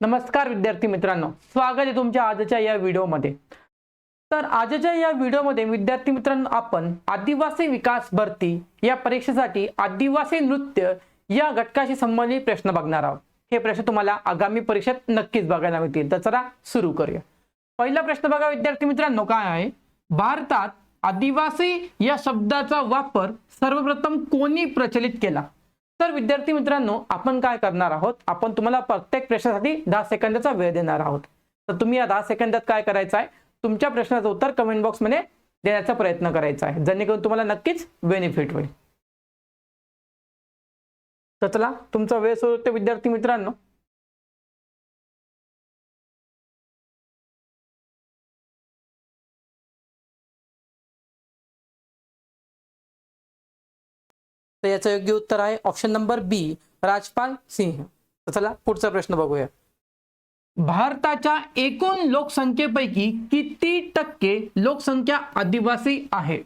नमस्कार विद्यार्थी मित्रांनो स्वागत आहे तुमच्या आजच्या या व्हिडिओमध्ये. तर आजच्या या व्हिडिओमध्ये विद्यार्थी मित्रांनो आपण आदिवासी विकास भरती या परीक्षेसाठी आदिवासी नृत्य या घटकाशी संबंधित प्रश्न बघणार आहोत. हे प्रश्न तुम्हाला आगामी परीक्षेत नक्कीच बघायला मिळतील. तर चला सुरू करूया. पहिला प्रश्न बघा विद्यार्थी मित्रांनो काय आहे? भारतात आदिवासी या शब्दाचा वापर सर्वप्रथम कोणी प्रचलित केला? तर विद्यार्थी मित्रांनो आपण काय करणार आहोत? आपण तुम्हाला प्रत्येक प्रश्नासाठी दहा सेकंदाचा वेळ देणार आहोत. तर तुम्ही या दहा सेकंदात काय करायचं आहे? तुमच्या प्रश्नाचं उत्तर कमेंट बॉक्समध्ये देण्याचा प्रयत्न करायचा आहे. जेणेकरून तुम्हाला नक्कीच बेनिफिट होईल. तर चला तुमचा वेळ सुरू होते विद्यार्थी मित्रांनो. तर याचं योग्य उत्तर आहे. Option number B Rajpal Singh. तर चला पुढचा प्रश्न बघूया. भारताच्या एकूण लोकसंख्येपैकी किती टक्के लोकसंख्या आदिवासी आहे?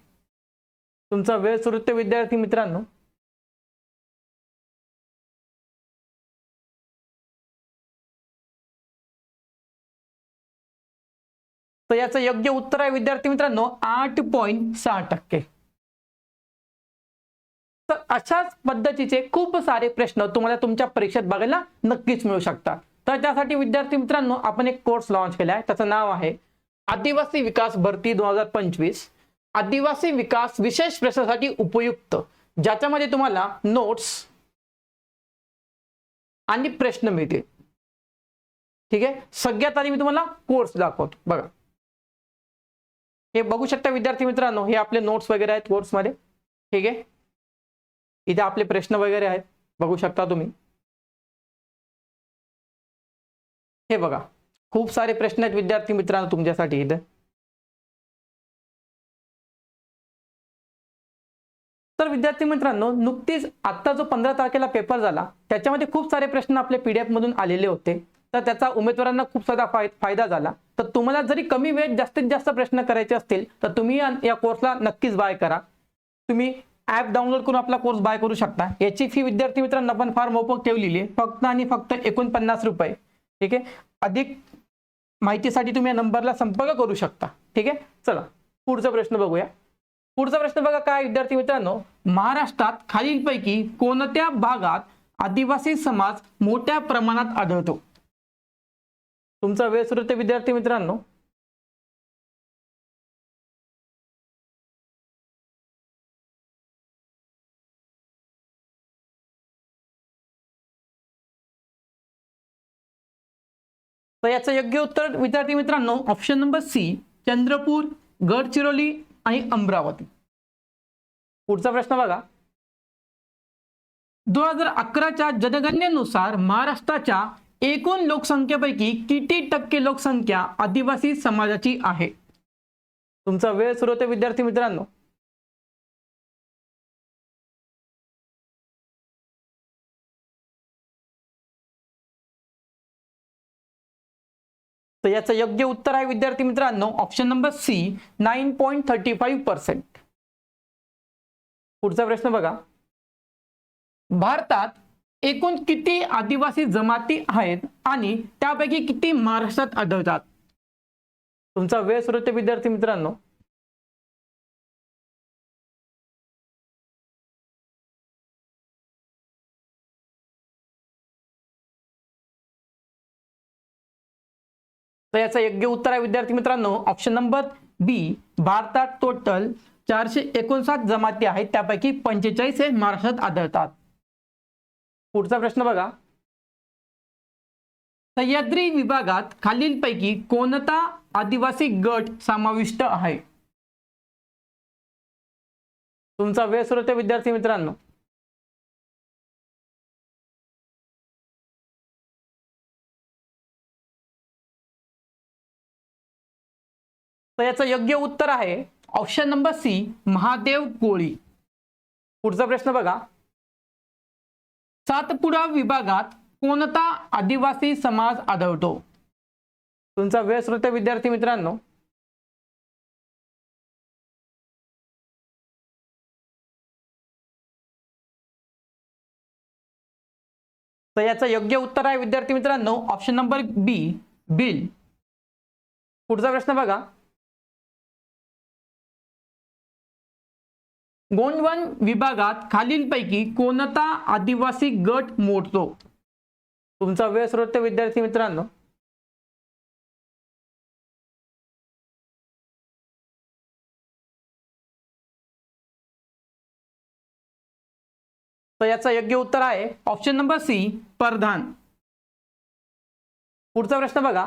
तुमचा वेळ सुरुत्य विद्यार्थी मित्रांनो. तर याचं योग्य उत्तर आहे विद्यार्थी मित्रांनो आठ पॉईंट सहा टक्के. तर अशाच पद्धतीचे खूप सारे प्रश्न तुम्हाला तुमच्या परीक्षेत बघायला नक्कीच मिळू शकतात. तर त्यासाठी विद्यार्थी मित्रांनो आपण एक कोर्स लॉन्च केला आहे त्याचं नाव आहे आदिवासी विकास भरती दोन हजार पंचवीस. आदिवासी विकास विशेष प्रश्नासाठी उपयुक्त ज्याच्यामध्ये तुम्हाला नोट्स आणि प्रश्न मिळतील. ठीक आहे? सगळ्यात आधी मी तुम्हाला कोर्स दाखवतो. बघा. हे बघू शकता विद्यार्थी मित्रांनो हे आपले नोट्स वगैरे आहेत कोर्समध्ये ठीक आहे? इथे आपले प्रश्न वगैरे आहेत. बघू शकता तुम्ही. हे बघा. खूप सारे प्रश्न आहेत विद्यार्थी मित्रांनो तुमच्यासाठी इथे. तर विद्यार्थी मित्रांनो नुकतीच आत्ता जो पंधरा तारखेला पेपर झाला त्याच्यामध्ये खूप सारे प्रश्न आपले पीडीएफ मधून आलेले होते. तर त्याचा उमेदवारांना खूप सारा फायदा झाला. तर तुम्हाला जरी कमी वेळेत जास्तीत जास्त प्रश्न करायचे असतील तर तुम्ही या कोर्सला नक्कीच बाय करा. तुम्ही ॲप डाउनलोड करून आपला कोर्स बाय करू शकता. याची फी विद्यार्थी मित्रांनो आपण फार मोफत ठेवलेली आहे. फक्त आणि फक्त एकोणपन्नास रुपये. ठीक आहे? अधिक माहितीसाठी तुम्ही या नंबरला संपर्क करू शकता. ठीक आहे? चला पुढचा प्रश्न बघूया. पुढचा प्रश्न बघा काय विद्यार्थी मित्रांनो? महाराष्ट्रात खालीलपैकी कोणत्या भागात आदिवासी समाज मोठ्या प्रमाणात आढळतो? तुमचा वेळ सुरू ते विद्यार्थी मित्रांनो. तर याचं योग्य उत्तर विद्यार्थी मित्रांनो option number C Chandrapur Gadchiroli आणि अमरावती. पुढचा प्रश्न बघा. दोन हजार अकराच्या जनगणनेनुसार महाराष्ट्राच्या एकूण लोकसंख्येपैकी किती टक्के लोकसंख्या आदिवासी समाजाची आहे? तुमचा वेळ सुरू होते विद्यार्थी मित्रांनो. याचं योग्य उत्तर आहे विद्यार्थी मित्रांनो. Option number C nine point thirty five percent पुढचा प्रश्न बघा. भारतात एकूण किती आदिवासी जमाती आहेत आणि त्यापैकी किती महाराष्ट्रात आढळतात? तुमचा वेळ सुरू होते विद्यार्थी मित्रांनो. तर याचं योग्य उत्तर आहे विद्यार्थी मित्रांनो. ऑप्शन नंबर बी भारतात टोटल चारशे एकोणसाठ जमाती आहेत. त्यापैकी पंचेचाळीस हे महाराष्ट्रात आढळतात. पुढचा प्रश्न बघा. सह्याद्री विभागात खालीलपैकी कोणता आदिवासी गट समाविष्ट आहे? तुमचा वेळ सुरू होते विद्यार्थी मित्रांनो. तर याचं योग्य उत्तर आहे. Option number C Mahadev Koli पुढचा प्रश्न बघा. सातपुडा विभागात कोणता आदिवासी समाज आढळतो? तुमचा वेळ श्रोते विद्यार्थी मित्रांनो. तर याचं योग्य उत्तर आहे विद्यार्थी मित्रांनो. Option number B bill. पुढचा प्रश्न बघा. गोंडवन विभागात खालीलपैकी कोणता आदिवासी गट मोडतो? तुमचा वेळ स्रोत विद्यार्थी मित्रांनो. तर याचं योग्य उत्तर आहे ऑप्शन नंबर सी परधान. पुढचा प्रश्न बघा.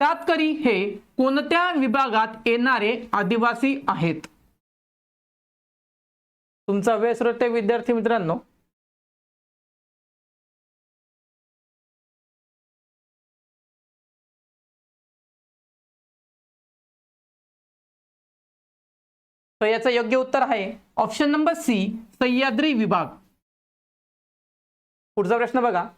कातकरी हे कोणत्या विभागात येणारे आदिवासी आहेत? तुमचा वेळ श्रोते विद्यार्थी मित्रांनो. तर याचं योग्य उत्तर आहे. ऑप्शन नंबर सी सह्याद्री विभाग. पुढचा प्रश्न बघा.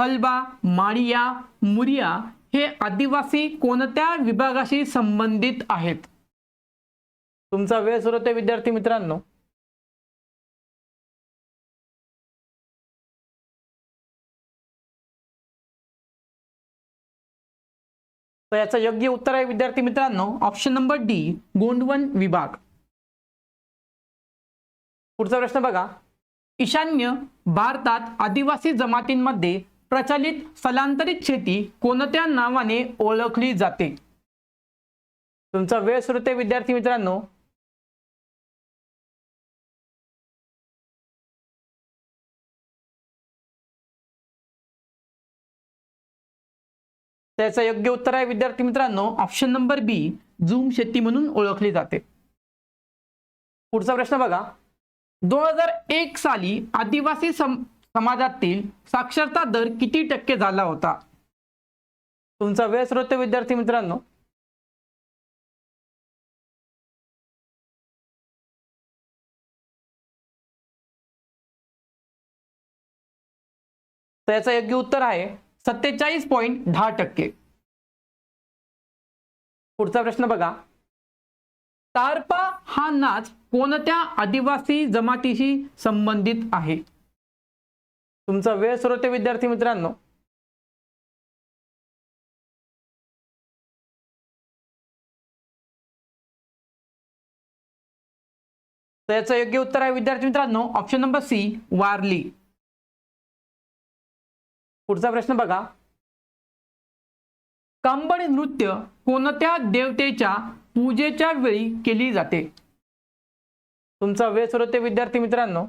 हलबा माळिया मुरिया हे आदिवासी कोणत्या विभागाशी संबंधित आहेत? तुमचा वेळ सुरू होते विद्यार्थी मित्रांनो. तर याचं योग्य उत्तर आहे विद्यार्थी मित्रांनो. ऑप्शन नंबर डी गोंडवन विभाग. पुढचा प्रश्न बघा. ईशान्य भारतात आदिवासी जमातींमध्ये प्रचलित स्थलांतरित शेती कोणत्या नावाने ओळखली जाते? तुमचा वेळ सुरू ते विद्यार्थी मित्रांनो. त्याचं योग्य उत्तर आहे विद्यार्थी मित्रांनो. ऑप्शन नंबर बी झूम शेती म्हणून ओळखली जाते. पुढचा प्रश्न बघा. दोन हजार एक साली आदिवासी सम समाजातील साक्षरता दर किती टक्के झाला होता? तुमचा वेळ स्रोत विद्यार्थी मित्रांनो. तर याचं योग्य उत्तर आहे सत्तेचाळीस पॉईंट दहा टक्के. पुढचा प्रश्न बघा. तारपा हा नाच कोणत्या आदिवासी जमातीशी संबंधित आहे? तुमचा वेळ स्रोते विद्यार्थी मित्रांनो. तर याचं योग्य उत्तर आहे विद्यार्थी मित्रांनो. Option number C Warli. पुढचा प्रश्न बघा. कांबळी नृत्य कोणत्या देवतेच्या पूजेच्या वेळी केली जाते? तुमचा वेळ स्रोते विद्यार्थी मित्रांनो.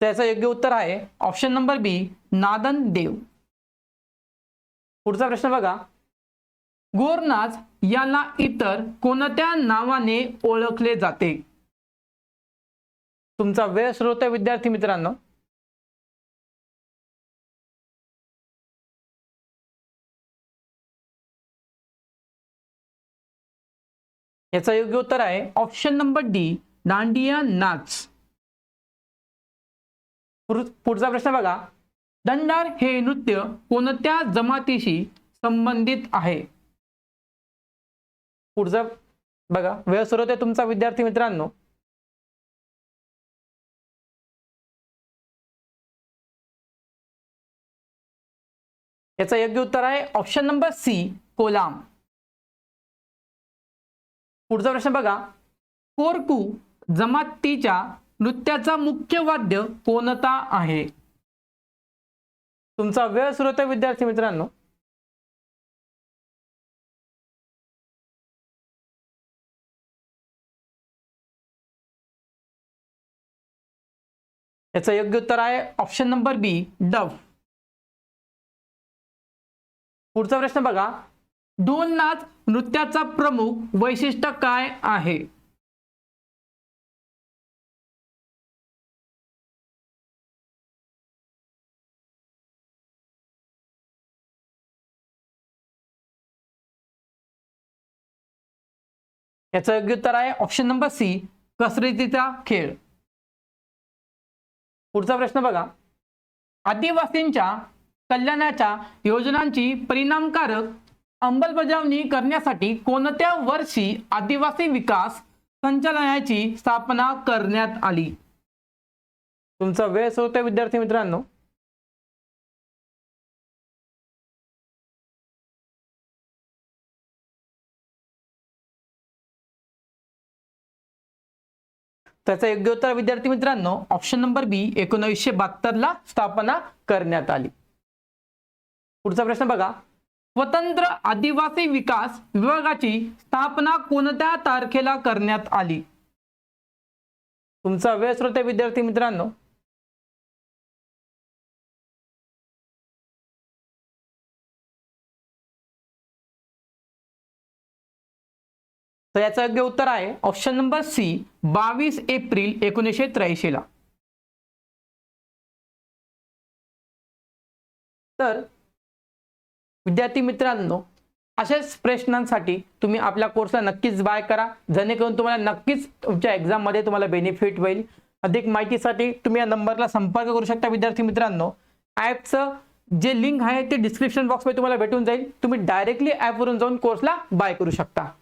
त्याचं योग्य उत्तर आहे. Option number B Nadan Dev. पुढचा प्रश्न बघा. गोरनाच याला इतर कोणत्या नावाने ओळखले जाते? तुमचा वेळ स्रोत विद्यार्थी मित्रांनो. याचा योग्य उत्तर आहे ऑप्शन नंबर डी दांडिया नाच. पुढचा प्रश्न बघा. दंडार हे नृत्य कोणत्या जमातीशी संबंधित आहे? पुढचा बघा वेळ सुरू होते तुमचा विद्यार्थी मित्रांनो. याचं योग्य उत्तर आहे ऑप्शन नंबर सी कोलाम. पुढचा प्रश्न बघा कोरकू जमातीच्या नृत्याचा मुख्य वाद्य कोणता आहे? तुमचा वेळ सुरू होता विद्यार्थी मित्रांनो. याचं योग्य उत्तर आहे ऑप्शन नंबर बी डव. पुढचा प्रश्न बघा. दोन नाच नृत्याचा प्रमुख वैशिष्ट्य काय आहे? याचं योग्य उत्तर आहे ऑप्शन नंबर सी कसरतीचा खेळ. पुढचा प्रश्न बघा. आदिवासींच्या कल्याणाच्या योजनांची परिणामकारक अंमलबजावणी करण्यासाठी कोणत्या वर्षी आदिवासी विकास संचालनाची स्थापना करण्यात आली? तुमचा वेळ होता विद्यार्थी मित्रांनो. त्याचं योग्य उत्तर विद्यार्थी मित्रांनो ऑप्शन नंबर बी एकोणीसशे बहात्तर ला स्थापना करण्यात आली. पुढचा प्रश्न बघा. स्वतंत्र आदिवासी विकास विभागाची स्थापना कोणत्या तारखेला करण्यात आली? तुमचा वेळ श्रोते विद्यार्थी मित्रांनो. तर याचं योग्य उत्तर आहे ऑप्शन नंबर सी बावीस एप्रिल एकोणीसशे त्र्याऐंशी ला. तर विद्यार्थी मित्रांनो अशाच प्रश्नांसाठी तुम्ही आपल्या कोर्सला नक्कीच बाय करा. जेणेकरून तुम्हाला नक्कीच तुमच्या एक्झाममध्ये तुम्हाला बेनिफिट होईल. अधिक माहितीसाठी तुम्ही या नंबरला संपर्क करू शकता विद्यार्थी मित्रांनो. ॲपचं जे लिंक आहे ते डिस्क्रिप्शन बॉक्समध्ये तुम्हाला भेटून जाईल. तुम्ही डायरेक्टली ॲपवरून जाऊन कोर्सला बाय करू शकता.